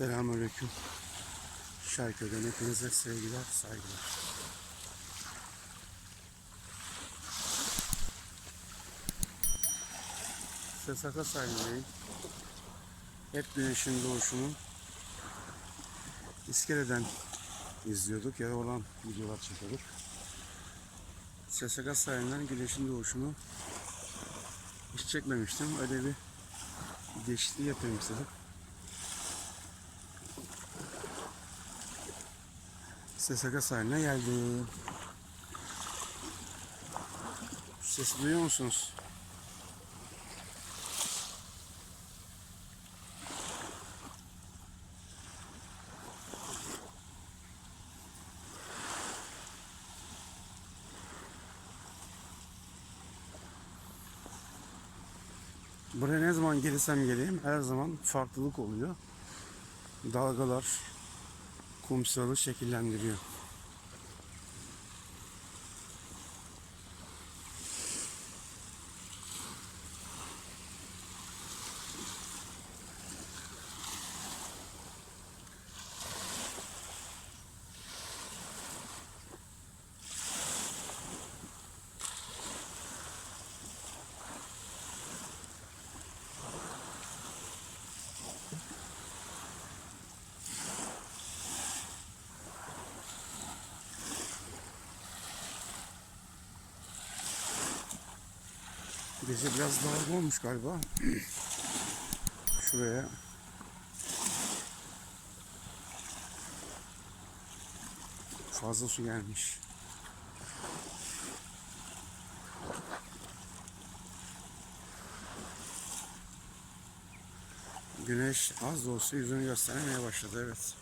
Selamünaleyküm. Şarkıdan hepinize sevgiler, saygılar. Sesaka sahilindeyim. Hep güneşin doğuşunu iskeleden izliyorduk ya da olan videolar çekiyorduk. Sesaka sahilinden güneşin doğuşunu hiç çekmemiştim. Öyle bir değişiklik yapayım istedim. SSK sahiline geldim. Sesi duyuyor musunuz? Buraya ne zaman gelirsem geleyim her zaman farklılık oluyor. Dalgalar kumsalı şekillendiriyor. Gece biraz dalga olmuş galiba. Şuraya. Fazla su gelmiş. Güneş az da olsa yüzünü göstermeye başladı evet.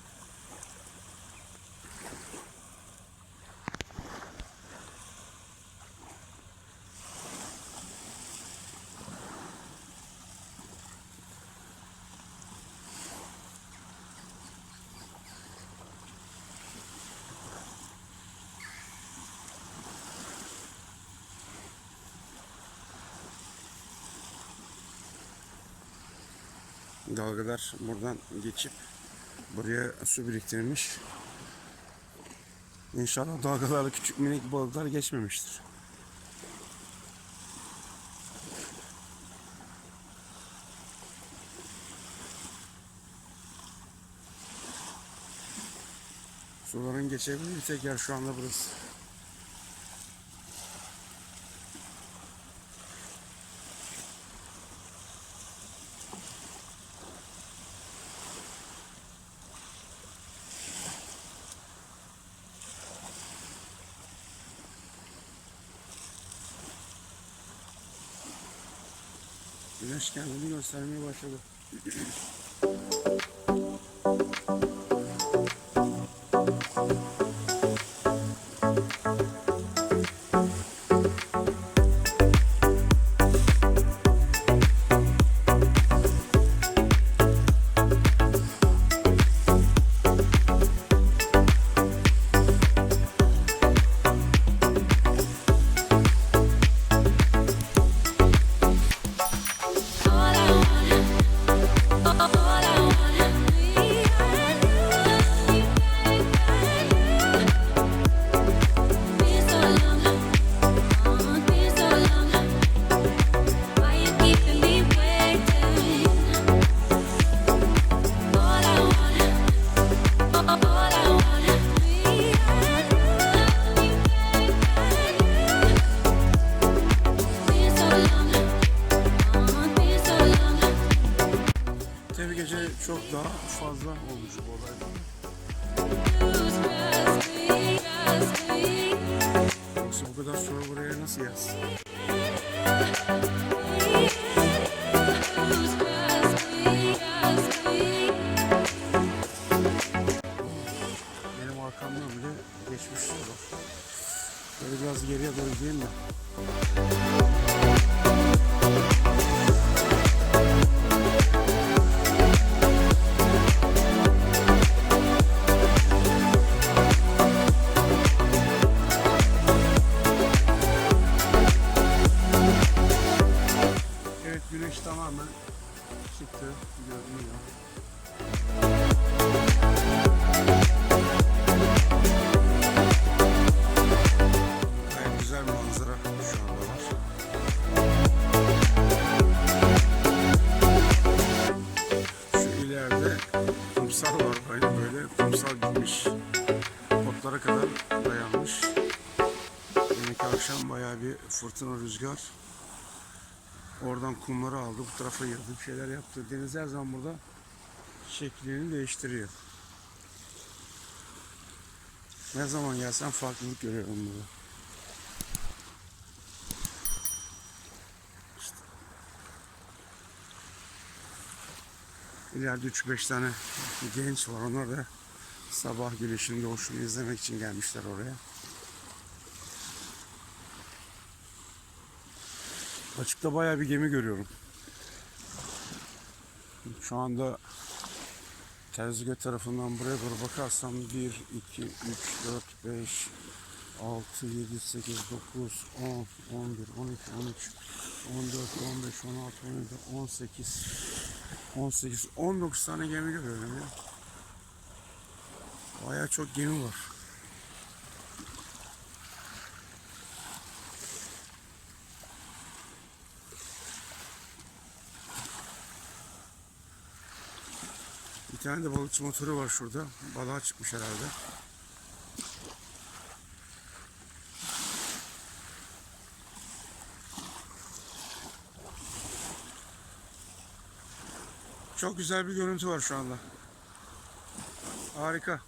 Dalgalar buradan geçip buraya su biriktirmiş. İnşallah dalgalarla küçük minik balıklar geçmemiştir. Suların geçebildiği tek yer şu anda burası. Güneş kendini göstermeye başladı. arkamdan bile geçmiş var. Böyle biraz geriye doğru gideyim de. Bir fırtına rüzgar. Oradan kumları aldı, bu tarafa yığdı, bir şeyler yaptı. Deniz her zaman burada şeklini değiştiriyor. Ne zaman gelsem farklılık görüyorum burada. İşte. İleride 3-5 tane genç var. Onlar da sabah güneşin doğuşunu izlemek için gelmişler oraya. Açıkta bayağı bir gemi görüyorum. Şu anda Terzigöl tarafından buraya doğru bakarsam 1, 2, 3, 4, 5, 6, 7, 8, 9, 10, 11, 12, 13, 14, 15, 16, 17, 18, 18, 19 tane gemi görüyorum ya. Bayağı çok gemi var. Bir tane de balıkçı motoru var şurada. Balığa çıkmış herhalde. Çok güzel bir görüntü var şu anda. Harika.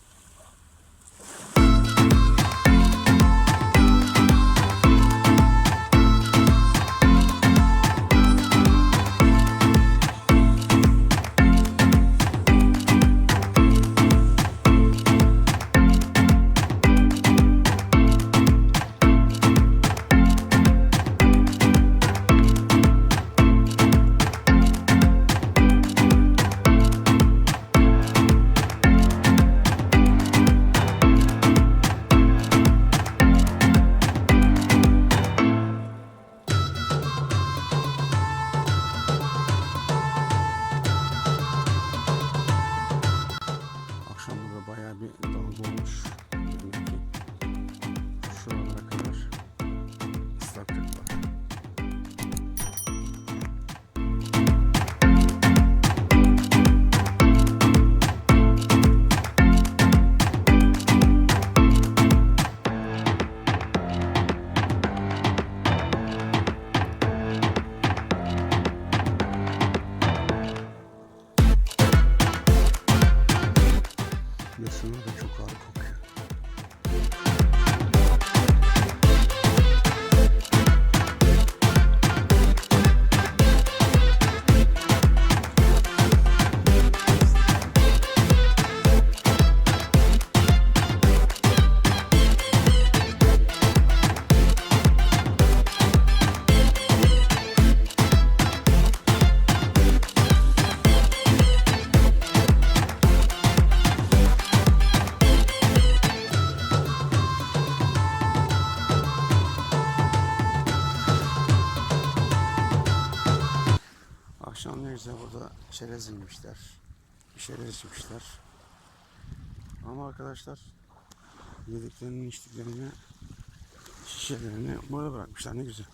Şeyler içmişler. Ama arkadaşlar yediklerini içtiklerini şişelerini burada bırakmışlar ne güzel.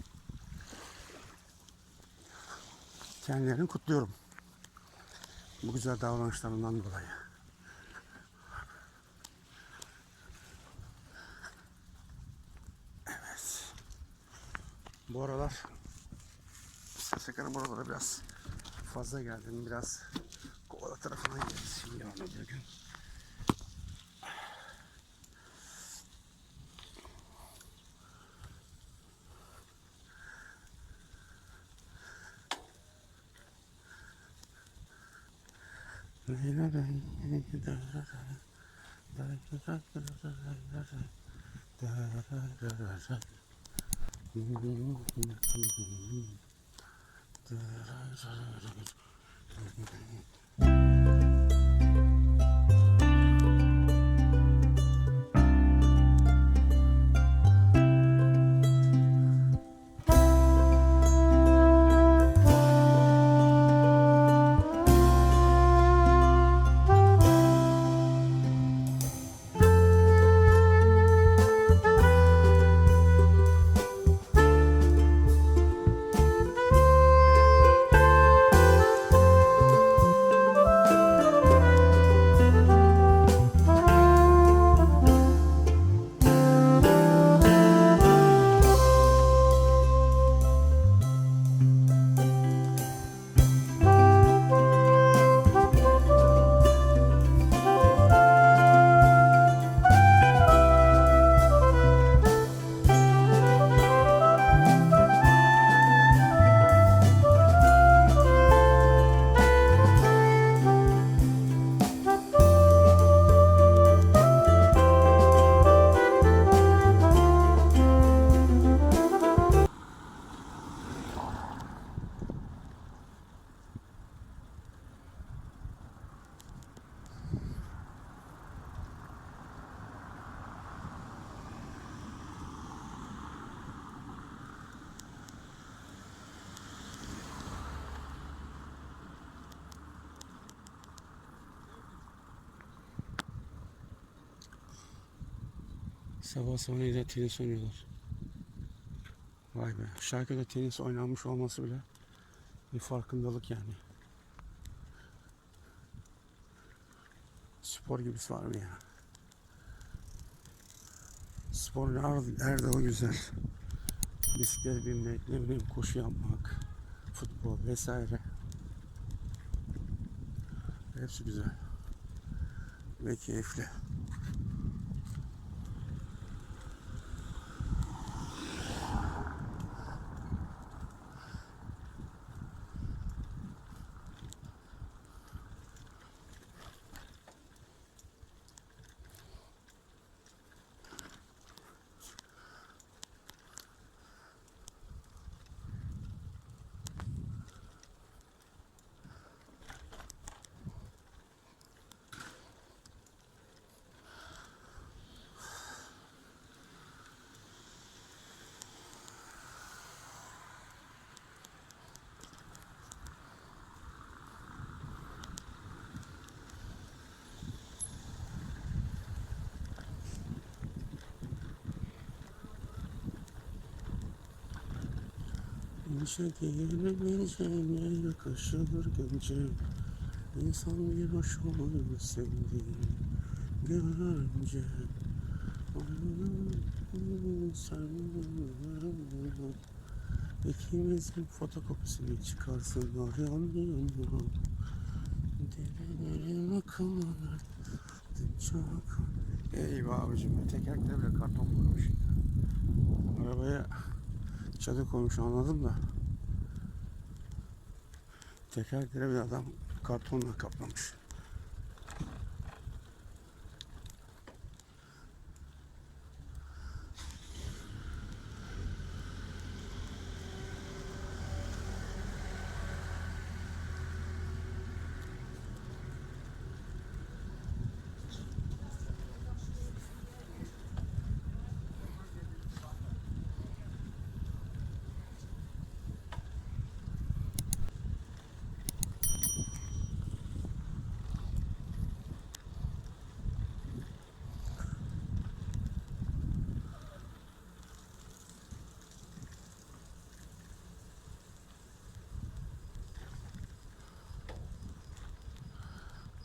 Kendilerini kutluyorum. Bu güzel davranışlarından dolayı. Evet. Bu aralar Sakarya buralara biraz fazla geldim. Biraz Sağ tarafına gideriz şimdi yarın öbür gün. Sabah sabah ne güzel tenis oynuyorlar. Vay be. Şarkıda tenis oynanmış olması bile bir farkındalık yani. Spor gibisi var mı ya? Spor nerede o güzel. Bisiklet binmek, ne bileyim koşu yapmak, futbol vesaire. Hepsi güzel. Ve keyifli. İnşe diyebileceğine yakışır gencim İnsan bir hoş olur sevdiğini görünce sen İkimizin fotokopisini çıkarsınlar yan yana Delilerin akıllar çok Eyvah abicim tekerlekler bile karton koymuş Arabaya çadır koymuş anladım da tekerlekleri bir adam kartonla kaplamış.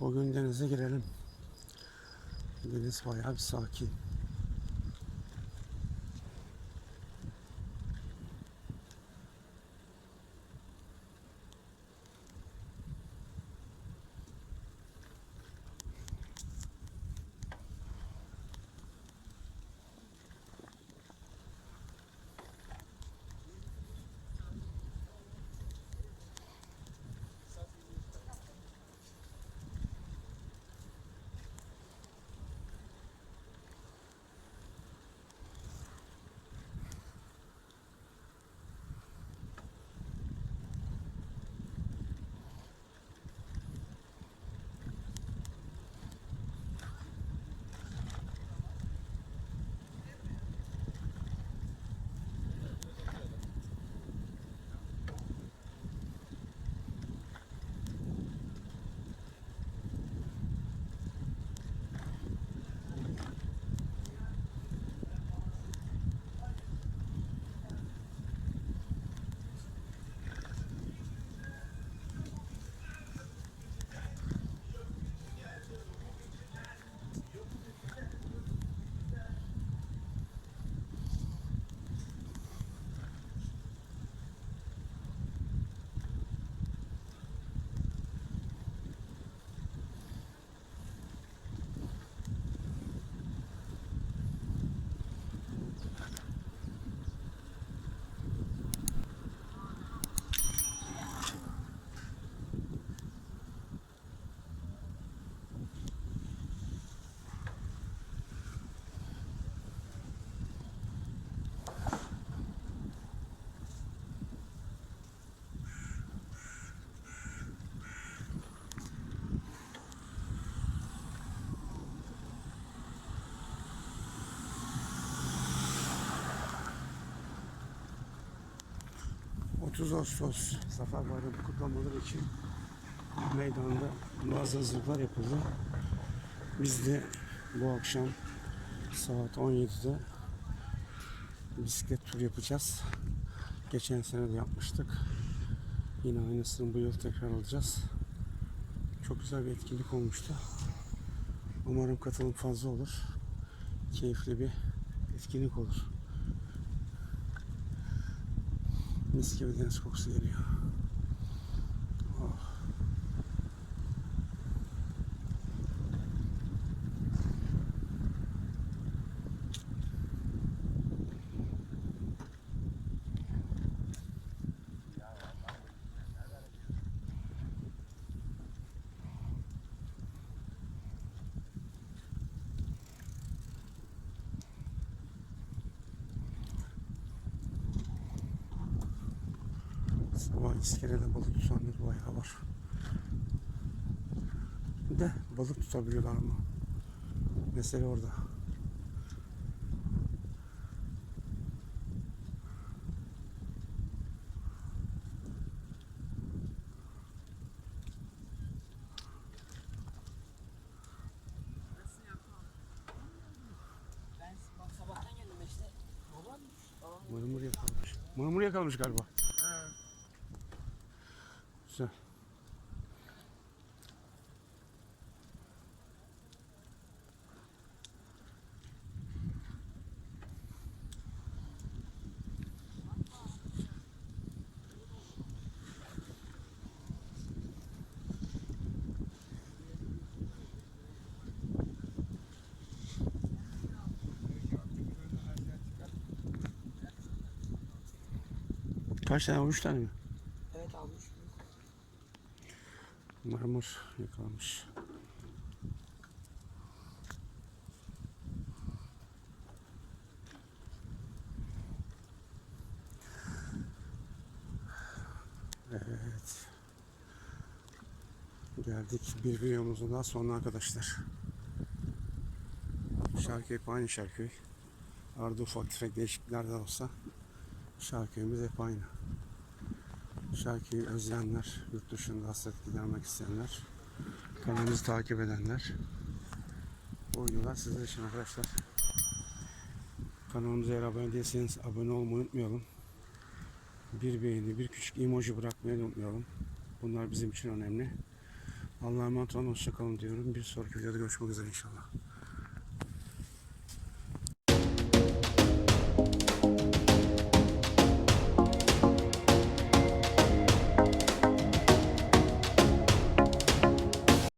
Bugün denize girelim. Deniz bayağı bir sakin. ...30 Ağustos Zafer Bayramı kutlamaları için... ...meydanda bazı hazırlıklar yapıldı. Biz de bu akşam Saat 17'de bisiklet turu yapacağız. Geçen sene de yapmıştık. Yine aynısını bu yıl tekrar alacağız. Çok güzel bir etkinlik olmuştu. Umarım katılım fazla olur. Keyifli bir etkinlik olur. Mis gibi deniz kokusu geliyor. Sabah iskelede balık tutanlar bayağı var. De balık tutabiliyorlar mı? Mesele orada. Mırmır yakalamış. Mırmır yakalamış galiba. Güzel. Kaç tane? Üç tane mi? evet almış. Mırmır yakalamış. Evet. Geldik bir videomuzun daha sonuna arkadaşlar. Şarkı hep aynı şarkı. Arada ufak tefek değişiklikler de olsa şarkıyımız hep aynı. Şarkıyı özleyenler, yurt dışında hasret gidermek isteyenler, kanalımızı takip edenler. Bu videolar sizler için arkadaşlar. Kanalımıza eğer abone değilseniz abone olmayı unutmayalım. Bir beğeni, bir küçük emoji bırakmayı unutmayalım. Bunlar bizim için önemli. Allah'a emanet olun, hoşçakalın diyorum. Bir sonraki videoda görüşmek üzere inşallah.